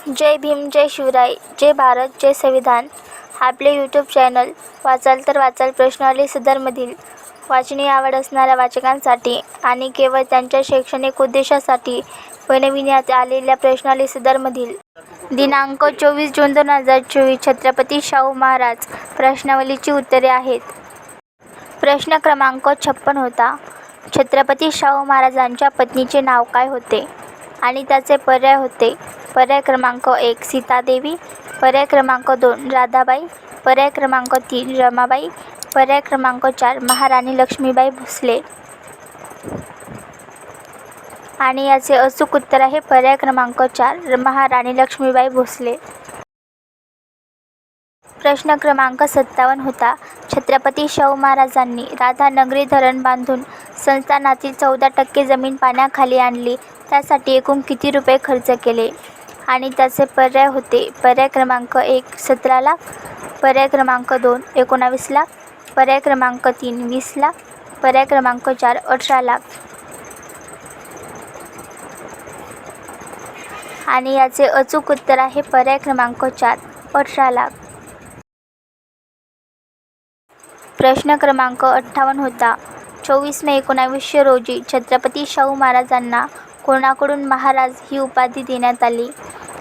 जय भीम जय शिवराय जय भारत जय संविधान. आपले YouTube channel वाचाल तर वाचाल प्रश्नावली सदरमधील वाचनीय आवड असणाऱ्या वाचकांसाठी आणि केवळ त्यांच्या शैक्षणिक उद्देशासाठी बनविण्यात आलेल्या प्रश्नावली सदरमधील दिनांक चोवीस जून दोन हजार चोवीस छत्रपती शाहू महाराज प्रश्नावलीची उत्तरे आहेत. प्रश्न क्रमांक छप्पन होता छत्रपती शाहू महाराजांच्या पत्नीचे नाव काय होते? आणि त्याचे पर्याय होते. पर्याय क्रमांक एक सीतादेवी. पर्याय क्रमांक दोन राधाबाई. पर्याय क्रमांक तीन रमाबाई. पर्याय क्रमांक चार महाराणी लक्ष्मीबाई भोसले. आणि याचे अचूक उत्तर आहे पर्याय क्रमांक चार महाराणी लक्ष्मीबाई भोसले. प्रश्न क्रमांक सत्तावन्न होता. छत्रपती शाहू महाराजांनी राधानगरी धरण बांधून संस्थानातील चौदा टक्के जमीन पाण्याखाली आणली. त्यासाठी एकूण किती रुपये खर्च केले? आणि त्याचे पर्याय होते. पर्याय क्रमांक एक सतरा लाख. पर्याय क्रमांक दोन एकोणावीस लाख. पर्याय क्रमांक तीन वीस लाख. पर्याय क्रमांक चार अठरा लाख. आणि याचे अचूक उत्तर आहे पर्याय क्रमांक चार अठरा लाख. प्रश्न क्रमांक अठ्ठावन्न होता. चोवीस मे एकोणावीसशे रोजी छत्रपती शाहू महाराजांना कोणाकडून महाराज ही उपाधी देण्यात आली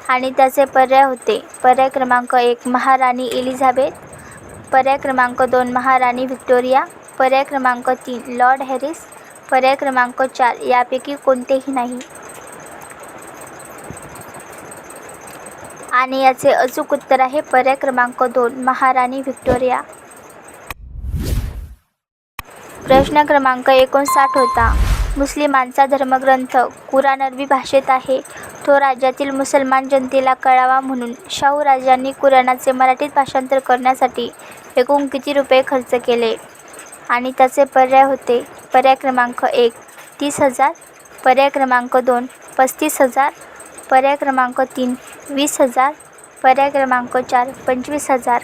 आणि त्याचे पर्याय होते. पर्याय क्रमांक एक महाराणी एलिझाबेथ. पर्याय क्रमांक दोन महाराणी व्हिक्टोरिया. पर्याय क्रमांक तीन लॉर्ड हॅरिस. पर्याय क्रमांक चार यापैकी कोणतेही नाही. आणि याचे अचूक उत्तर आहे पर्याय क्रमांक दोन महाराणी व्हिक्टोरिया. प्रश्न क्रमांक एकोणसाठ होता. मुस्लिमांचा धर्मग्रंथ कुराण अरबी भाषेत आहे. तो राज्यातील मुसलमान जनतेला कळावा म्हणून शाहू राजांनी कुराणाचे मराठीत भाषांतर करण्यासाठी एकूण किती रुपये खर्च केले? आणि त्याचे पर्याय होते. पर्याय क्रमांक एक तीस हजार. पर्याय क्रमांक दोन पस्तीस हजार. पर्याय क्रमांक तीन वीस हजार. पर्याय क्रमांक चार पंचवीस हजार.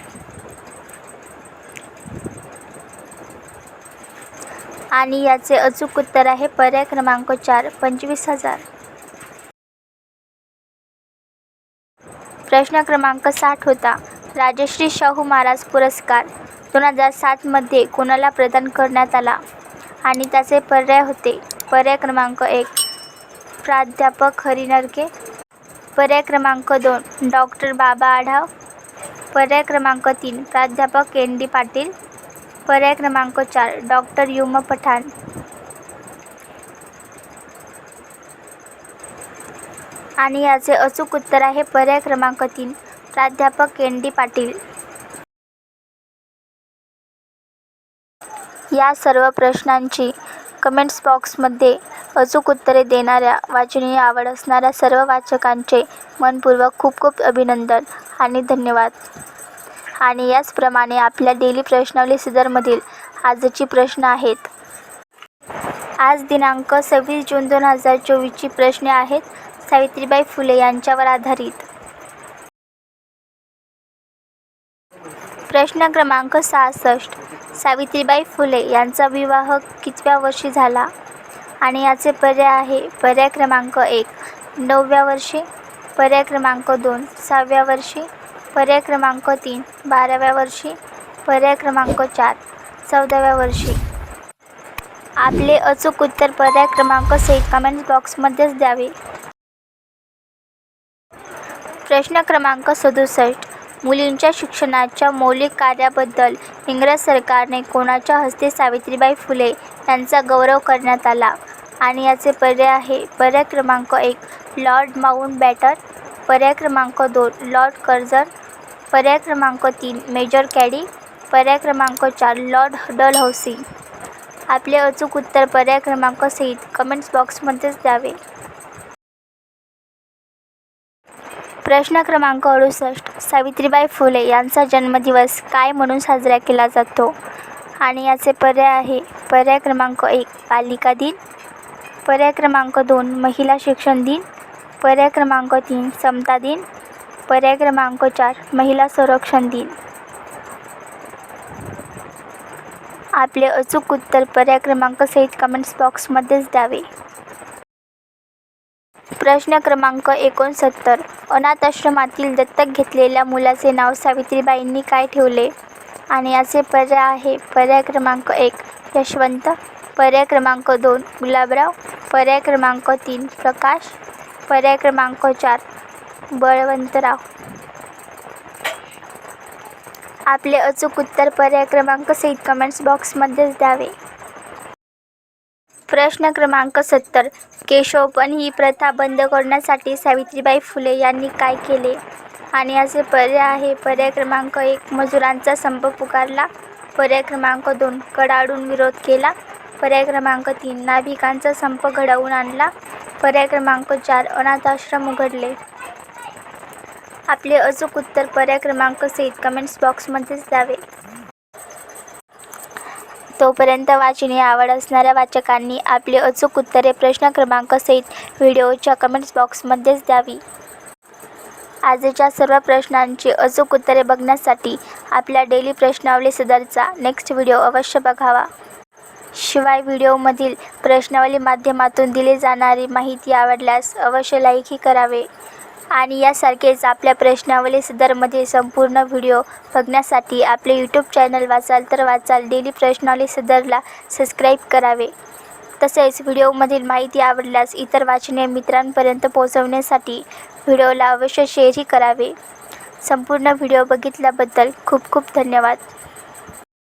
आणि याचे अचूक उत्तर आहे पर्याय क्रमांक चार पंचवीस हजार. प्रश्न क्रमांक साठ होता. राजश्री शाहू महाराज पुरस्कार दोन हजार सातमध्ये कोणाला प्रदान करण्यात आला? आणि त्याचे पर्याय होते. पर्याय क्रमांक एक प्राध्यापक हरिनरके पर्याय क्रमांक दोन डॉक्टर बाबा आढाव. पर्याय क्रमांक तीन प्राध्यापक एन डी पाटील. पर्याय क्रमांक चार डॉक्टर युम पठाण. आणि याचे अचूक उत्तर आहे पर्याय क्रमांक तीन प्राध्यापक एन डी पाटील. या सर्व प्रश्नांची कमेंट्स बॉक्समध्ये अचूक उत्तरे देणाऱ्या वाचनीय आवड असणाऱ्या सर्व वाचकांचे मनपूर्वक खूप खूप अभिनंदन आणि धन्यवाद. आणि याचप्रमाणे आपल्या डेली प्रश्नावली सदरमधील आजची प्रश्न आहेत. आज दिनांक सव्वीस जून दोन हजार चोवीसची प्रश्ने आहेत. सावित्रीबाई फुले यांच्यावर आधारित. प्रश्न क्रमांक सहासष्ट. सावित्रीबाई फुले यांचा विवाह कितव्या वर्षी झाला? आणि याचे पर्याय आहे. पर्याय क्रमांक एक. नवव्या वर्षी. पर्याय क्रमांक दोन. सहाव्या वर्षी. पर्याय क्रमांक तीन बाराव्या वर्षी पर्याय क्रमांक चार चौदाव्या वर्षी. आपले अचूक उत्तर पर्याय क्रमांक सहित कमेंट बॉक्समध्येच द्यावे. प्रश्न क्रमांक सदुसष्ट मुलींच्या शिक्षणाच्या मौलिक कार्याबद्दल इंग्रज सरकारने कोणाच्या हस्ते सावित्रीबाई फुले यांचा गौरव करण्यात आला? आणि याचे पर्याय आहे पर्याय क्रमांक एक लॉर्ड माउंटबॅटन. पर्याय क्रमांक दोन लॉर्ड कर्जन. पर्याय क्रमांक तीन मेजर कॅडी. पर्याय क्रमांक चार लॉर्ड डलहौसी आपले अचूक उत्तर पर्याय क्रमांक सहित कमेंट्स बॉक्समध्येच द्यावे. प्रश्न क्रमांक अडुसष्ट सावित्रीबाई फुले यांचा जन्मदिवस काय म्हणून साजरा केला जातो? आणि याचे पर्याय आहे पर्याय क्रमांक एक बालिका दिन. पर्याय क्रमांक दोन महिला शिक्षण दिन. पर्याय क्रमांक तीन समता दिन. पर्याय क्रमांक चार महिला संरक्षण दिन. आपले अचूक उत्तर पर्याय क्रमांक सहित कमेंट्स बॉक्समध्येच द्यावे. प्रश्न क्रमांक एकोणसत्तर अनाथाश्रमातील दत्तक घेतलेल्या मुलाचे नाव सावित्रीबाईंनी काय ठेवले? आणि याचे पर्याय आहे पर्याय क्रमांक एक यशवंत पर्याय क्रमांक दोन गुलाबराव पर्याय क्रमांक तीन प्रकाश पर्याय क्रमांक चार बळवंतराव आपले अचूक उत्तर पर्याय क्रमांक सहित कमेंट्स बॉक्समध्येच द्यावे. प्रश्न क्रमांक सत्तर केशोपन ही प्रथा बंद करण्यासाठी सावित्रीबाई फुले यांनी काय केले? आणि असे पर्याय आहे पर्याय क्रमांक एक मजुरांचा संप पुकारला. पर्याय क्रमांक दोन कडाडून विरोध केला. पर्याय क्रमांक तीन नाभिकांचा संप घडवून आणला. पर्याय क्रमांक चार अनाथाश्रम उघडले. आपले अचूक उत्तर पर्याय क्रमांक सहित कमेंट्स बॉक्समध्येच द्यावे. तोपर्यंत वाचनी आवड असणाऱ्या वाचकांनी आपली अचूक उत्तरे प्रश्न क्रमांक सहित व्हिडिओच्या कमेंट्स बॉक्समध्येच द्यावी. आजच्या सर्व प्रश्नांची अचूक उत्तरे बघण्यासाठी आपल्या डेली प्रश्नावली सदरचा नेक्स्ट व्हिडिओ अवश्य बघावा. शिवाय व्हिडिओमधील प्रश्नावली माध्यमातून दिली जाणारी माहिती आवडल्यास अवश्य लाईकही करावे. आणि यासारखेच आपल्या प्रश्नावली सदरमध्ये संपूर्ण व्हिडिओ बघण्यासाठी आपले यूट्यूब चॅनल वाचाल तर वाचाल. डेली प्रश्नावली सदरला सबस्क्राईब करावे. तसेच व्हिडिओमधील माहिती आवडल्यास इतर वाचने मित्रांपर्यंत पोहोचवण्यासाठी व्हिडिओला अवश्य शेअरही करावे. संपूर्ण व्हिडिओ बघितल्याबद्दल खूप खूप धन्यवाद.